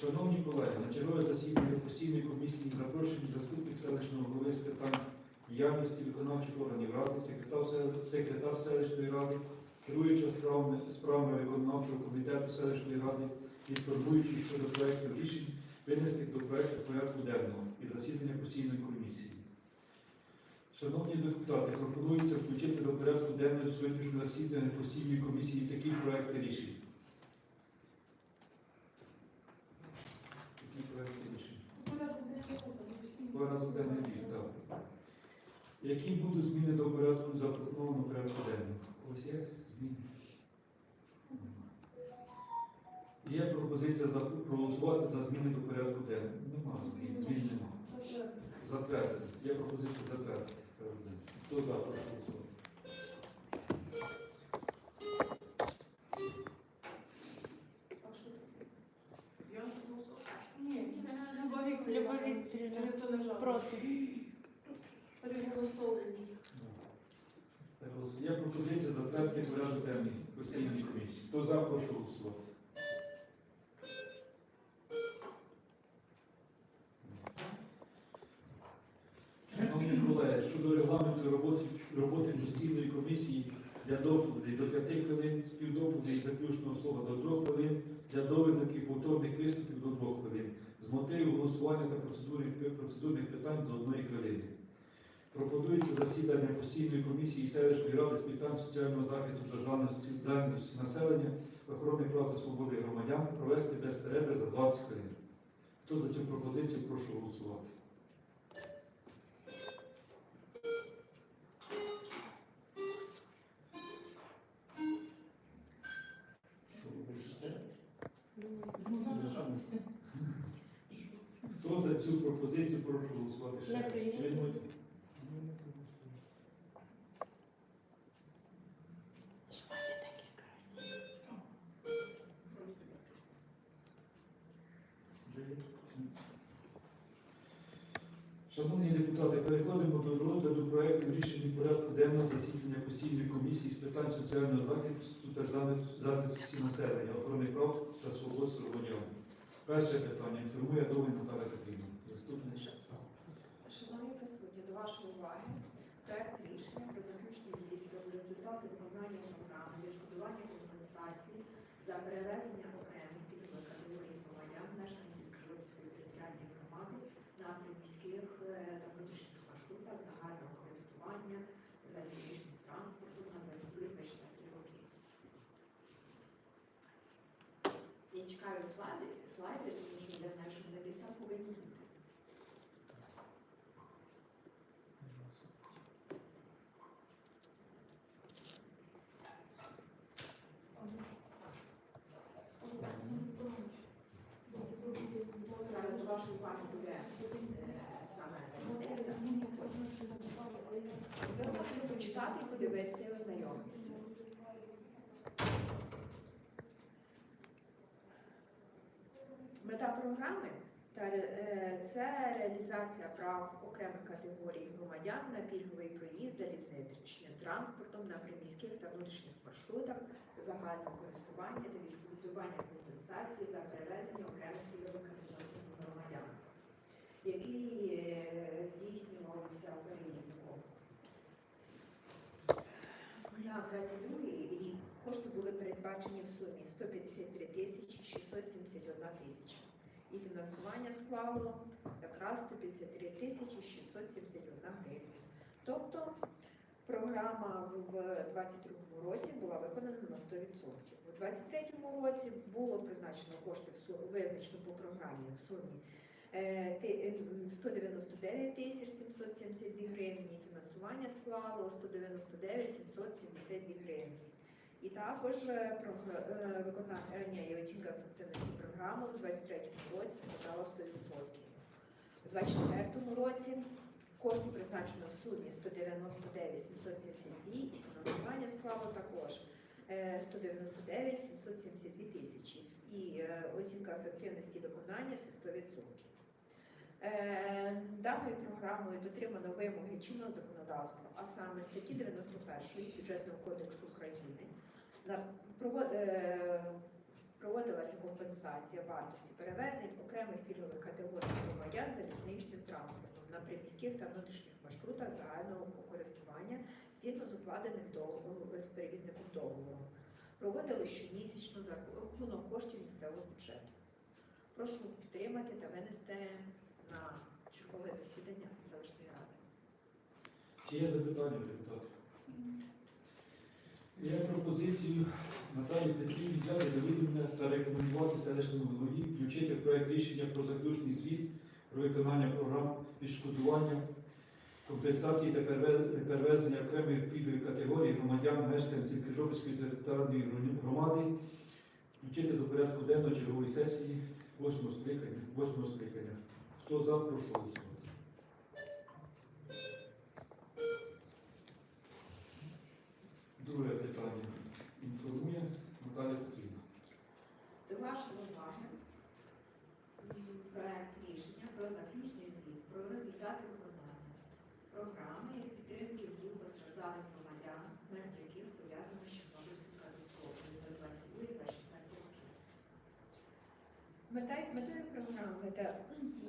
Шановні колеги, на чергове засідання постійної комісії запрошені заступник селищного голови з питань діяльності виконавчих органів ради, секретар, селищної ради, керуюча справами, справами виконавчого комітету селищної ради, інформуючи щодо проекту рішень, винесених до проекту порядку денного і засідання постійної комісії. Шановні депутати, пропонується включити до порядку денного сьогоднішнього засідання постійної комісії такі проекти рішень. Такі проекти рішень. Порядок денний рік, так. Які будуть зміни до порядку запропонованого порядку денного? Ось є зміни. Є пропозиція проголосувати за зміни до порядку денного. Нема змін, змін нема. Затвердити. Є пропозиція затвердити. Хто за, прошу голосувати. Люба Вікторівна. Проти. Так, Є пропозиція затвердити порядок денний постійної комісії. Хто за, прошу. Шановні колеги, щодо регламенту роботи, роботи постійної комісії для доповідей до 5 хвилин, співдоповідей заключного слова до 3 хвилин, для довідок і повторних виступів до 2 хвилин, з мотивів голосування та процедурних питань до 1 хвилини. Пропонується засідання постійної комісії селищної ради з питань соціального захисту зайнятості зайнятості населення, охорони прав та свободи громадян провести без перерви за 20 хвилин. Хто за цю пропозицію, прошу голосувати. Хто за цю пропозицію, прошу голосувати населення, охорони прав та свобод громадян. Перше питання інформує Довгий Наталя Петрівна. Заступник. Шановні присутні, до вашої уваги проект рішення про заключні звіт про результати виконання програми відшкодування компенсації за перевезення окремих пільгових категорій громадян, мешканців Кривицької територіальної громади на приміських е, та внутрішніх маршрутах загального користування залізничним транспортом на 23-24 роки. Я чекаю слайди, слайди, тому що я знаю, що вони десь там повинні бути. Зараз до вашої уваги буде е, саме залізниця. Ось. Ви можете почитати, подивитися і ознайомитися. Мета програми та ре- е, це реалізація прав окремих категорій громадян на пільговий проїзд залізничним транспортом на приміських та внутрішніх маршрутах загального користування та відшкодування компенсації за перевезення окремих пільгових категорій громадян, який е, здійснювався перевізником. На 22 рік кошти були передбачені в сумі 153 тисячі 671 тисяча. І фінансування склало якраз 153 тисячі 671 гривня. Тобто програма в 2022 році була виконана на 100%. У 2023 році було призначено кошти визначено по програмі в сумі е, ти- ем, 199 тисяч 772 гривні. Фінансування склало 199 772 гривні. І також е, програ- е, виконання і оцінка ефективності програми у 2023 році складала 100%. У 2024 році кошти призначено в сумі 199 772 і фінансування склало також е, 199 772 тисячі. І е, оцінка ефективності виконання це 100%. Е, Даною програмою дотримано вимоги чинного законодавства, а саме статті 91 Бюджетного кодексу України. Е, проводилася компенсація вартості перевезень окремих пільгових категорій громадян залізничним транспортом на приміських та внутрішніх маршрутах загального користування згідно з укладеним договором з перевізником договором. Проводили щомісячно за рахунок коштів місцевого бюджету. Прошу підтримати та винести на чергове засідання селищної ради. Чи є запитання депутатів? Є пропозицію Наталії Петрівні взяти до відання та рекомендувати селищному голові включити в проект рішення про заключний звіт про виконання програм відшкодування, компенсації та перевезення окремих пільгових категорій громадян, мешканців Крижопільської територіальної громади, включити до порядку денного чергової сесії восьмого скликання. Восьмого скликання. Хто за, прошу голосувати. Друге питання. Інформує Наталя Петрівна. До вашої уваги проект рішення про заключний звіт про результати виконання програми підтримки дій постраждалих громадян, смерть яких пов'язана з Чорнобильською катастрофою до 22-24 років. Мета- Метою та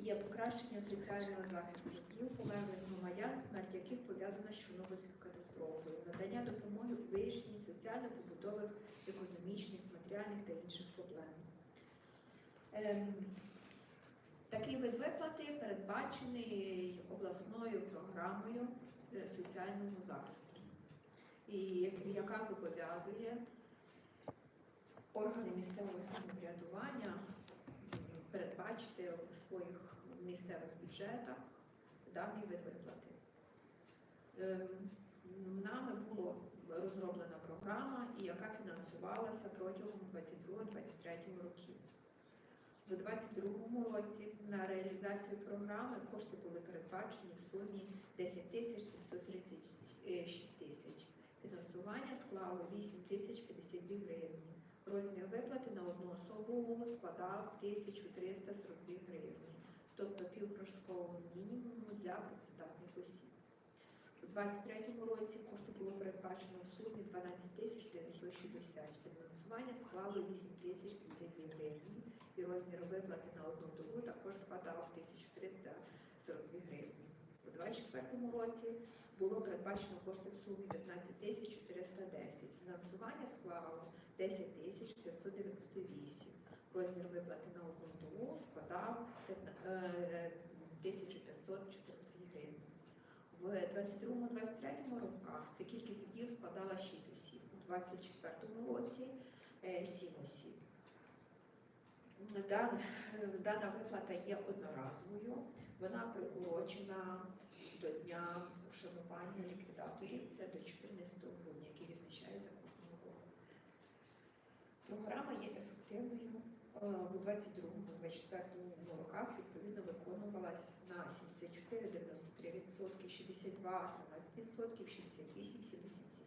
є покращення соціального захисту діл померлих громадян, смерть яких пов'язана з Чорнобильською катастрофою, надання допомоги у вирішенні соціально-побутових, економічних, матеріальних та інших проблем. Ем, Такий вид виплати передбачений обласною програмою е, соціального захисту, і яка зобов'язує органи місцевого самоврядування передбачити в своїх місцевих бюджетах даний вид виплати. Ем, Нами була розроблена програма, яка фінансувалася протягом 22-23 років. У 2022 році на реалізацію програми кошти були передбачені в сумі 10 тисяч 736 тисяч. Фінансування склало 8 тисяч 52 гривні. Розмір виплати на одну особу складав 1342 гривні, тобто півпрожиткового мінімуму для працездатних осіб. У 2023 році кошти було передбачено в сумі 12 тисяч 960. Фінансування склало 8 тисяч 52 гривні і розмір виплати на одну добу також складав 1342 гривні. У 2024 році було передбачено кошти в сумі 15 тисяч 410. Фінансування склало 10 тисяч 598. Розмір виплати на добу складав е, 1514 гривень. В 22-23 роках ця кількість днів складала 6 осіб, у 24 році 7 осіб. Дан- е, Дана виплата є одноразовою, вона приурочена до дня вшанування ліквідаторів, це до 14 грудня, який відзначає року. Програма є ефективною. Е, У 22-24 роках відповідно виконувалась на 74, 93%, 62, 13%, 68, 77%.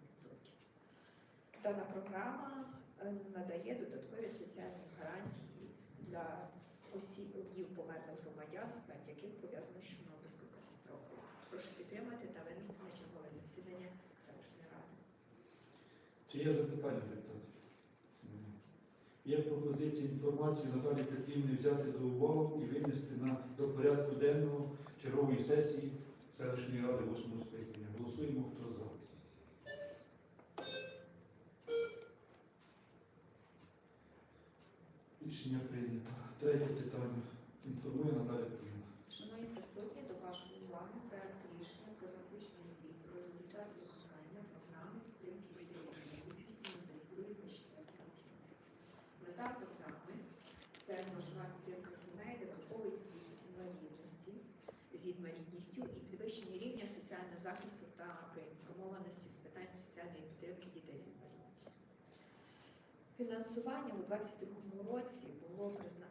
Дана програма е, надає додаткові соціальні гарантії для осіб померлих громадян, смерть яких пов'язана з Чорнобильською катастрофою. Прошу підтримати та винести на чергове засідання селищної ради. Чи є запитання. Є пропозиція інформації Наталії Петрівни взяти до уваги і винести на, до порядку денного чергової сесії селищної ради 8 скликання. Голосуємо, хто за. Рішення прийнято. Третє питання. Інформує Наталія Петрівна. Шановні присутні, до вашої уваги проект рішення про заключний звіт про результати виконання програми підтримки людей з інвалідністю на безділі років. Мета програми це можлива підтримка сімей, де виховується діти з інвалідності з інвалідністю і підвищення рівня соціального захисту та проінформованості з питань соціальної підтримки дітей з інвалідністю. Фінансування у 2022 році було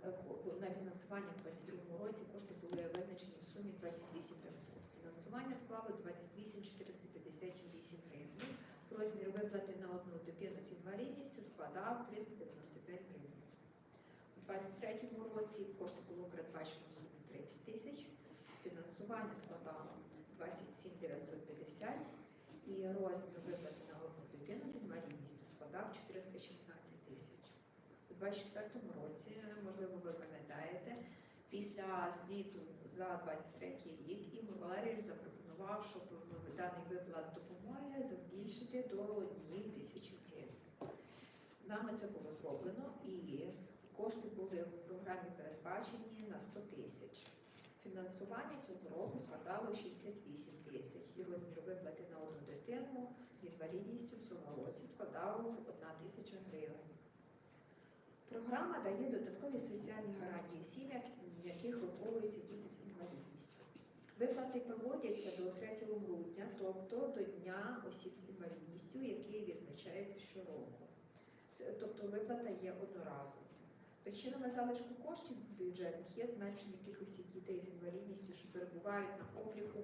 е, на фінансування у 2022 році кошти були визначені в сумі 28 500. Фінансування склало 28 458 гривень. Розмір виплати на одну дитину з інвалідністю складав 395 гривень. У 2023 році кошти було передбачено в сумі 30 тисяч. Фінансування складало 27 950 і розмір виплати на одну дитину з інвалідністю складав 416 тисяч. У 24 році, можливо, ви пам'ятаєте, після звіту за 23 рік Ігор Валерійович запропонував, щоб даний виплат допомоги збільшити до 1 тисячі гривень. Нами це було зроблено і кошти були в програмі передбачені на 100 тисяч. Фінансування цього року складало 68 тисяч і розмір виплати на одну дитину з інвалідністю в цьому році складав 1 тисяча гривень. Програма дає додаткові соціальні гарантії сім'ям, в яких виховуються діти з інвалідністю. Виплати проводяться до 3 грудня, тобто до Дня осіб з інвалідністю, який відзначається щороку. Тобто виплата є одноразовою. Причинами залишку коштів бюджетних є зменшення кількості дітей з інвалідністю, що перебувають на обліку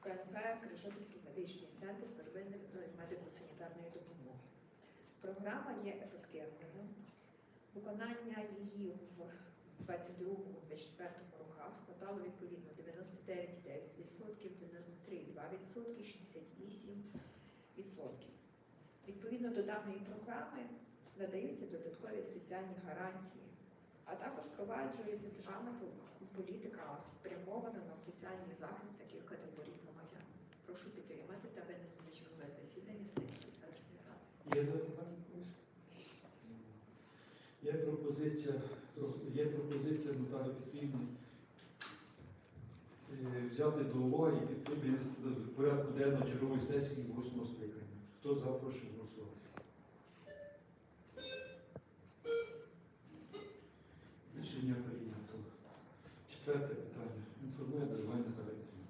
в КНП Крижопільський медичний центр первинної е, медико-санітарної допомоги. Програма є ефективною. Виконання її в 22-24 роках складало відповідно 99,9%, 93,2%, 68%. Відповідно до даної програми надаються додаткові соціальні гарантії, а також впроваджується державна політика, спрямована на соціальний захист таких категорій громадян. Прошу підтримати та винести на засідання сесії селищної ради. Є запитання? Є пропозиція, є пропозиція Наталі Петрівни е, взяти до уваги і підтримати порядку денного чергової сесії восьмого скликання. Хто за, прошу голосувати. Рішення прийнято. Четверте питання. Інформує Наталя Петрівна.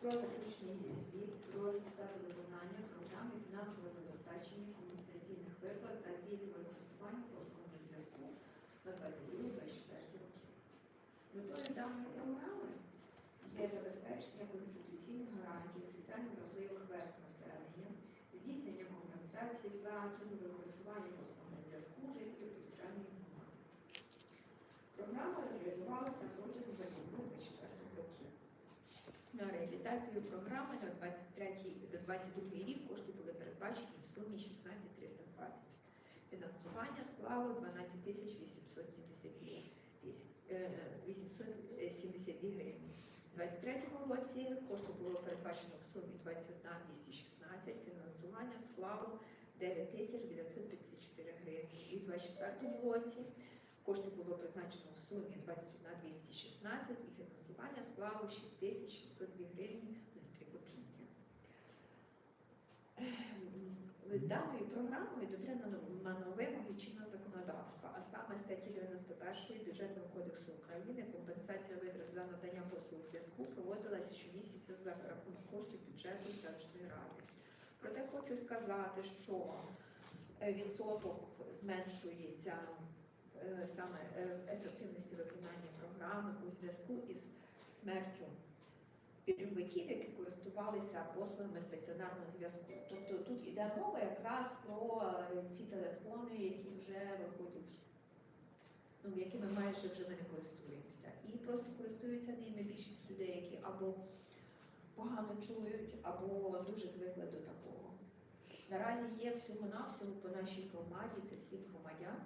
Про заключний слід про результати виконання програми фінансового забезпечення компенсаційних виплат за пільгове користування послугами зв'язку на 22-24 роки. Метою даної програми є забезпечення конституційних гарантій соціально вразливих верств населення, здійснення компенсацій за пільгове користування зв'язку жителів територіальної громади. Програма реалізувалася протягом 22-24 років. На реалізацію програми на 23-22 рік кошти були передбачені в сумі 16 320. Фінансування склало 12 872 тисяч- е, 872 гривні. У 2023 році кошти було передбачено в сумі 21 216, фінансування склало 9 954 гривні. І у 2024 році Кошти було призначено в сумі 21 216 і фінансування склало 6602 гривні 03 копійки. Ем, Даною програмою дотримано вимоги чинного законодавства, а саме статті 91 Бюджетного кодексу України компенсація витрат за надання послуг зв'язку проводилась щомісяця за рахунок коштів бюджету селищної ради. Проте хочу сказати, що е, відсоток зменшується е, саме е, ефективності виконання програми у зв'язку із смертю пільговиків, які користувалися послугами стаціонарного зв'язку. Тобто тут йде мова якраз про е, ці телефони, які вже виходять, ну, якими майже вже ми не користуємося. І просто користуються ними більшість людей, які або погано чують, або дуже звикли до такого. Наразі є всього-навсього по нашій громаді, це сім громадян,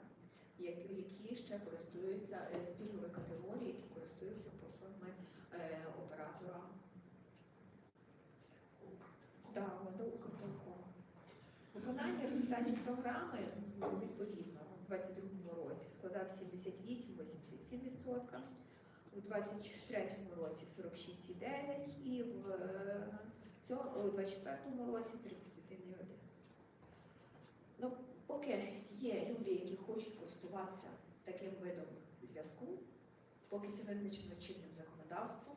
які ще користуються е, з пільгової категорії, які користуються послугами е, оператора. Да, водоукртелком. Виконання результатів програми відповідно у 2022 році складав 78-87%, у 2023 році 46,9% і в е, цьому, у 2024 році 31,1%. Ну, поки є люди, які хочуть користуватися таким видом зв'язку, поки це визначено чинним законодавством,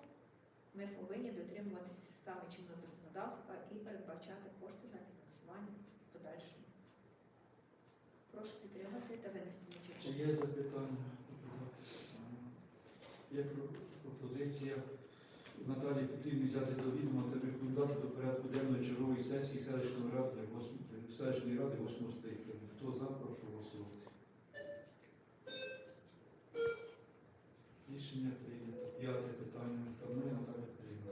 ми повинні дотримуватися саме чинного законодавства і передбачати кошти на фінансування в подальшому. Прошу підтримати та винести на Чи є запитання? Є пропозиція Наталії Петрівні взяти до відома та рекомендувати до порядку денної чергової сесії селищної ради восьм- селищної ради восьмого скликання. Хто за, прошу голосувати. Рішення прийнято. П'яте питання. Наталія Петрівна.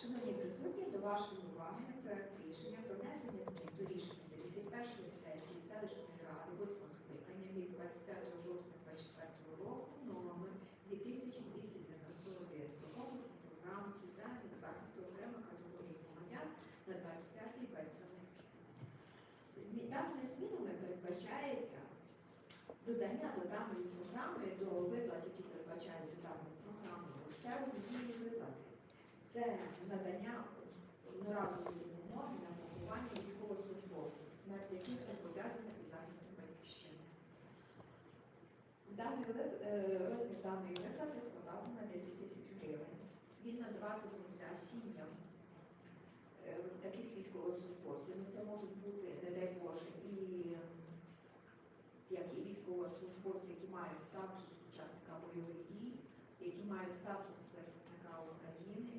Шановні присутні, до вашої уваги проект рішення про внесення змін до рішення 51-ї сесії селищної ради 8 скликання від 25 жовтня додання до даної програми, до виплат, які передбачаються даною програмою, ще однієї виплати. Це надання одноразової допомоги на поховання військовослужбовців, смерть яких не пов'язана із захистом батьківщини. Е, розмір даної виплати складатиме 10 тисяч гривень. Він надаватиметься сім'ям е, таких військовослужбовців. Ну, це можуть бути, не дай Боже, і як і військовослужбовці, які мають статус учасника бойових дій, які мають статус захисника України,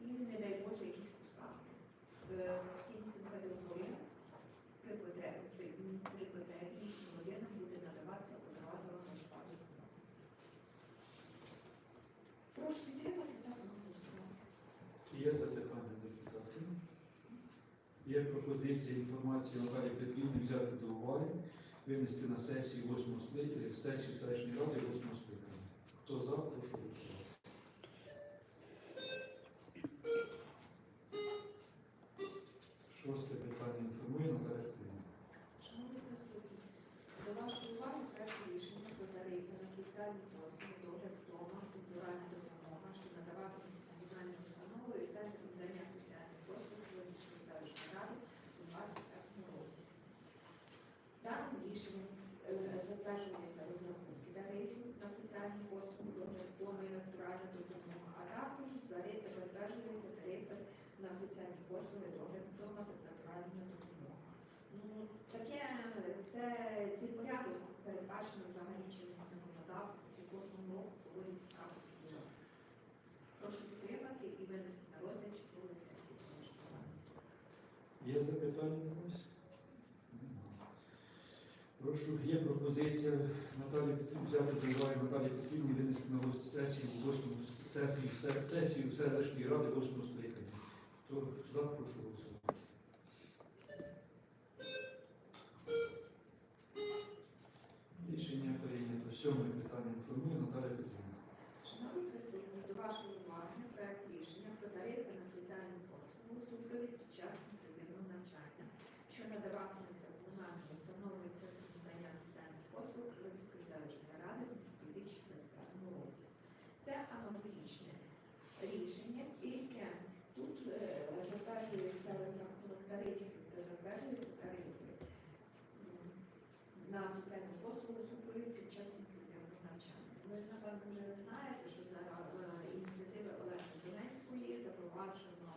і не дай Боже, якісь курсанти. Е, Всім цим категоріям при потребі, їхнім буде надаватися грошова допомога. Прошу підтримати та проголосувати. Є запитання депутатів? Є пропозиція інформації Наталі Петрівни взяти до уваги, винести на сесію 8 скликання, сесію селищної ради 8 скликання. Хто за, прошу голосувати. Шосте питання інформує Наталя Петрівна. Шановні присутні, до вашої уваги проект рішення про тарифи на соціальні послуги, догляд вдома, культуральна допомога, що надаватиметься комунальною установою і центром надання соціальних послуг Волинської селищної ради у 2025 році. Даним рішенням е, затверджуються розрахунки тарифів на соціальні послуги, догляд вдома і натуральна допомога, а також зари- затверджуються тарифи на соціальні послуги, догляд вдома та натуральна допомога. Ну, таке це цей порядок передбачено взагалі чинним законодавством і кожного року проводиться така процедура. Прошу підтримати і винести на розгляд чергової сесії. Є запитання до когось? Прошу, є пропозиція Наталі Петрівні взяти до уваги Наталі Петрівні винести на сесію 8 сесію, сесію селищної ради 8 скликання. Хто за, прошу голосувати. Рішення прийнято. Сьоме питання інформує Наталя Петрівна. Шановні присутні, до вашої уваги проект рішення про тарифи на соціальну послугу супровід під час інклюзивного навчання, що надаватиметься комунальною установою Центру надання соціальних послуг Кривицької селищної ради у 2025 році. Це аналогічне рішення, тільки тут е, затверджується розрахунок тарифів та затверджуються тарифи на соціальну послугу супровід під час інклюзивного навчання. Ви, напевно, вже знаєте, що за е, ініціативи Олеги Зеленської запроваджено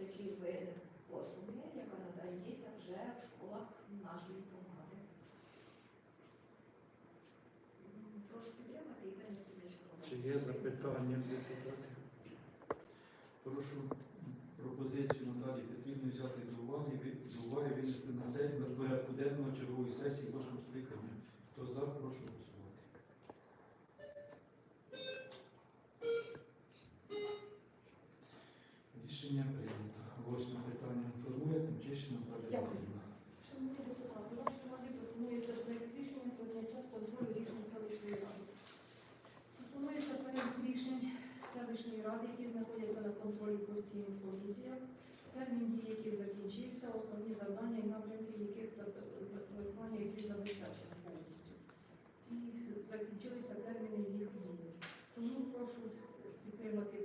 такі види послуги, яка надається вже в школах нашої громади. Прошу підтримати і винести на. Чи є запитання депутатів? Прошу пропозицію Наталі Петрівни взяти до уваги, винести на сесію на порядку денного чергової сесії вашого скликання. Хто за, прошу голосувати. Рішення прийнято. Восьме питання інформує, тим часом Наталя Дякую. Петрівна. Шановні депутати, вашій увазі пропонується проект рішення про зняття з контролю рішень селищної ради. Пропонується перелік рішень селищної ради, які знаходяться на контролі в постійних комісіях, термін дії яких закінчився, основні завдання і напрямки, яких за- виконання яких забезпечено повністю. І закінчилися терміни їх дії. Тому прошу підтримати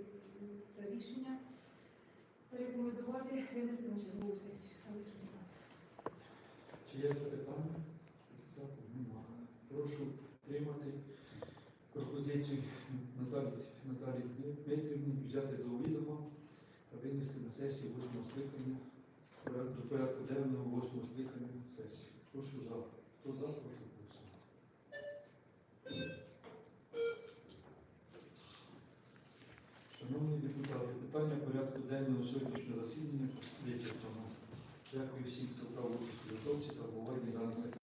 це рішення, рекомендувати винести на чергову сесію ради. Чи є запитання? Прошу підтримати пропозицію Наталі, Наталі Дмитрівни взяти до відома та винести на сесію 8 скликання до порядку денного 8 скликання сесії. Прошу за. Хто за, прошу. Шановні депутати, питання порядку денного сьогоднішнього засідання. Дякую всім, хто брав участь у підготовці та обговоренні даних.